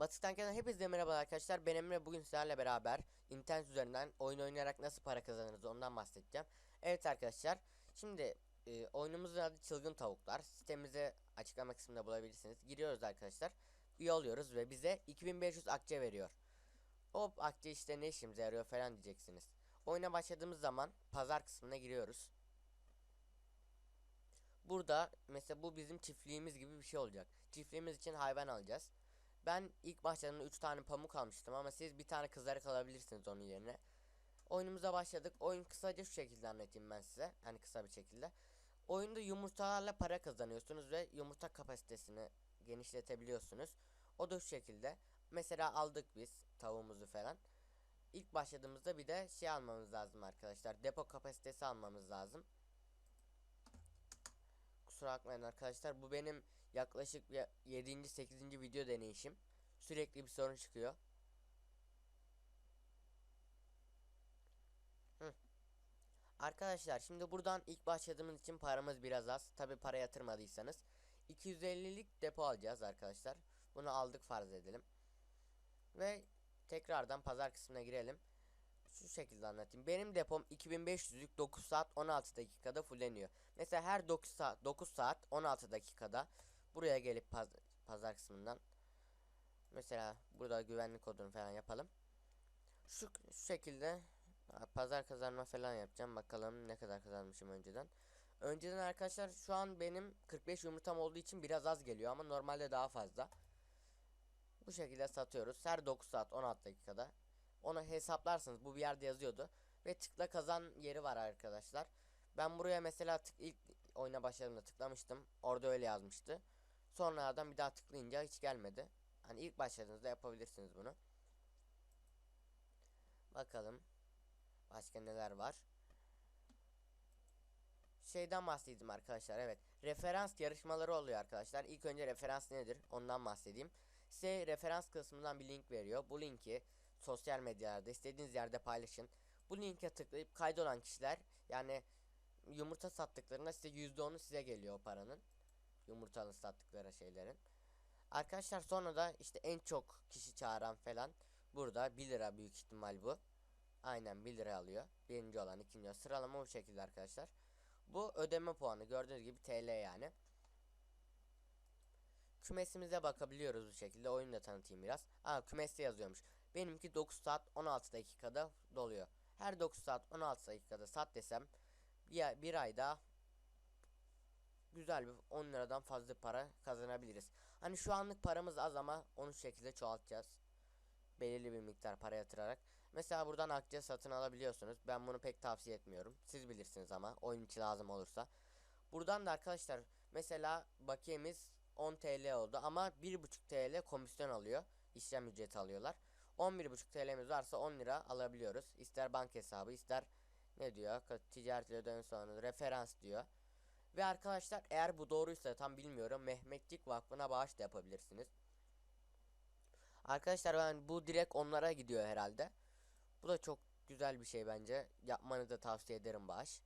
Batıktan Kenar'a hepinize merhaba arkadaşlar. Ben Emre bugün sizlerle beraber internet üzerinden oyun oynayarak nasıl para kazanırız ondan bahsedeceğim. Evet arkadaşlar. Şimdi e, oyunumuzun adı Çılgın Tavuklar. Sitemizi açıklama kısmında bulabilirsiniz. Giriyoruz arkadaşlar. Üye oluyoruz ve bize 2500 akçe veriyor. O akçe işte ne işimize yarıyor falan diyeceksiniz. Oyuna başladığımız zaman pazar kısmına giriyoruz. Burada mesela bu bizim çiftliğimiz gibi bir şey olacak. Çiftliğimiz için hayvan alacağız. Ben ilk başladığımda 3 tane pamuk almıştım ama siz bir tane kızarık alabilirsiniz onun yerine. Oyunumuza başladık. Oyun kısaca şu şekilde anlatayım ben size. Hani kısa bir şekilde. Oyunda yumurtalarla para kazanıyorsunuz ve yumurta kapasitesini genişletebiliyorsunuz. O da şu şekilde. Mesela aldık biz tavuğumuzu falan. İlk başladığımızda bir de şey almamız lazım arkadaşlar. Depo kapasitesi almamız lazım. Kusura bakmayın arkadaşlar. Bu benim yaklaşık 7. 8. video deneyişim. Sürekli bir sorun çıkıyor. Hı. Arkadaşlar şimdi buradan ilk başladığımız için paramız biraz az. Tabi para yatırmadıysanız. 250'lik depo alacağız arkadaşlar. Bunu aldık farz edelim. Ve tekrardan pazar kısmına girelim. Şu şekilde anlatayım. Benim depom 2500'lük 9 saat 16 dakikada fulleniyor. Mesela her 9 saat 9 saat 16 dakikada buraya gelip paz pazar kısmından mesela burada güvenlik kodunu falan yapalım. Şu, şu şekilde pazar kazanma falan yapacağım. Bakalım ne kadar kazanmışım önceden. Önceden arkadaşlar şu an benim 45 yumurtam olduğu için biraz az geliyor ama normalde daha fazla. Bu şekilde satıyoruz. Her 9 saat 16 dakikada. Onu hesaplarsınız. Bu bir yerde yazıyordu. Ve tıkla kazan yeri var arkadaşlar. Ben buraya mesela tık ilk oyuna başladığımda tıklamıştım. Orada öyle yazmıştı. Sonradan bir daha tıklayınca hiç gelmedi. Hani ilk başladığınızda yapabilirsiniz bunu. Bakalım. Başka neler var. Şeyden bahsedeyim arkadaşlar. Evet. Referans yarışmaları oluyor arkadaşlar. İlk önce referans nedir? Ondan bahsedeyim. Size referans kısmından bir link veriyor. Bu linki sosyal medyalarda istediğiniz yerde paylaşın. Bu linke tıklayıp kaydolan kişiler yani yumurta sattıklarında size %10'u size geliyor o paranın. Yumurtalı sattıkları şeylerin. Arkadaşlar sonra da işte en çok kişi çağıran falan burada 1 lira büyük ihtimal bu. Aynen 1 lira alıyor. Birinci olan ikinci olan sıralama bu şekilde arkadaşlar. Bu ödeme puanı gördüğünüz gibi TL yani. Kümesimize bakabiliyoruz bu şekilde. Oyunu da tanıtayım biraz. Aa kümeste yazıyormuş. Benimki 9 saat 16 dakikada doluyor. Her 9 saat 16 dakikada sat desem bir, bir ayda güzel bir 10 liradan fazla para kazanabiliriz. Hani şu anlık paramız az ama onu şekilde çoğaltacağız. Belirli bir miktar para yatırarak. Mesela buradan akçe satın alabiliyorsunuz. Ben bunu pek tavsiye etmiyorum. Siz bilirsiniz ama oyun için lazım olursa. Buradan da arkadaşlar mesela bakiyemiz 10 TL oldu ama 1.5 TL komisyon alıyor. İşlem ücreti alıyorlar. 11.5 TL'miz varsa 10 lira alabiliyoruz. İster bank hesabı ister ne diyor ticaret ödeme sonra referans diyor. Ve arkadaşlar eğer bu doğruysa tam bilmiyorum Mehmetçik Vakfı'na bağış da yapabilirsiniz. Arkadaşlar ben bu direkt onlara gidiyor herhalde. Bu da çok güzel bir şey bence. Yapmanızı da tavsiye ederim bağış.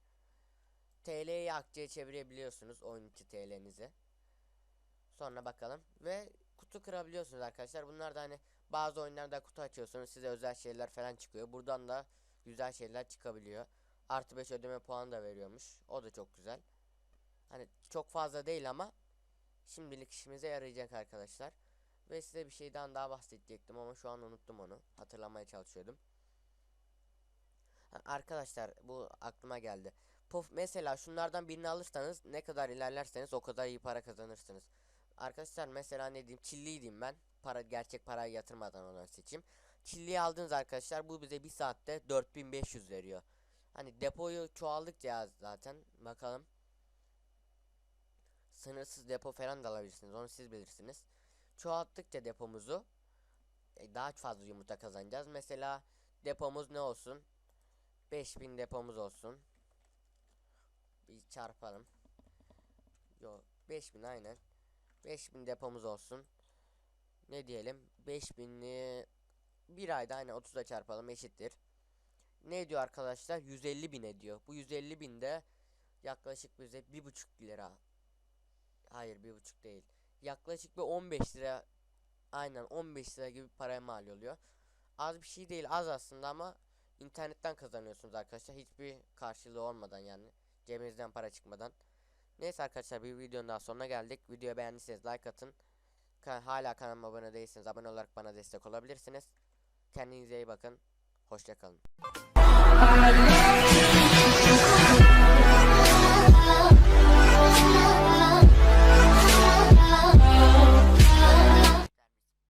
TL'yi akçeye çevirebiliyorsunuz oyun içi TL'nizi. Sonra bakalım ve kutu kırabiliyorsunuz arkadaşlar. Bunlar da hani bazı oyunlarda kutu açıyorsunuz size özel şeyler falan çıkıyor. Buradan da güzel şeyler çıkabiliyor. Artı 5 ödeme puanı da veriyormuş. O da çok güzel. Hani çok fazla değil ama şimdilik işimize yarayacak arkadaşlar. Ve size bir şeyden daha bahsedecektim ama şu an unuttum onu. Hatırlamaya çalışıyordum. Arkadaşlar bu aklıma geldi. Pof mesela şunlardan birini alırsanız ne kadar ilerlerseniz o kadar iyi para kazanırsınız. Arkadaşlar mesela ne diyeyim çilli diyeyim ben. Para gerçek parayı yatırmadan olan seçeyim. Çilliyi aldınız arkadaşlar bu bize bir saatte 4500 veriyor. Hani depoyu çoğaldıkça zaten bakalım. Sınırsız depo falan da alabilirsiniz onu siz bilirsiniz. Çoğalttıkça depomuzu e, daha fazla yumurta kazanacağız. Mesela depomuz ne olsun? 5000 depomuz olsun. Bir çarpalım. Yo 5000 aynen. 5000 depomuz olsun ne diyelim 5000'li bir ayda hani 30'a çarpalım eşittir. Ne ediyor arkadaşlar? 150 bin ediyor. Bu 150 binde yaklaşık bize bir buçuk lira. Hayır bir buçuk değil. Yaklaşık bir 15 lira aynen 15 lira gibi paraya mal oluyor. Az bir şey değil az aslında ama internetten kazanıyorsunuz arkadaşlar. Hiçbir karşılığı olmadan yani cebinizden para çıkmadan. Neyse arkadaşlar bir videonun daha sonuna geldik. Videoyu beğendiyseniz like atın. Kan hala kanalıma abone değilseniz abone olarak bana destek olabilirsiniz. Kendinize iyi bakın. Hoşçakalın.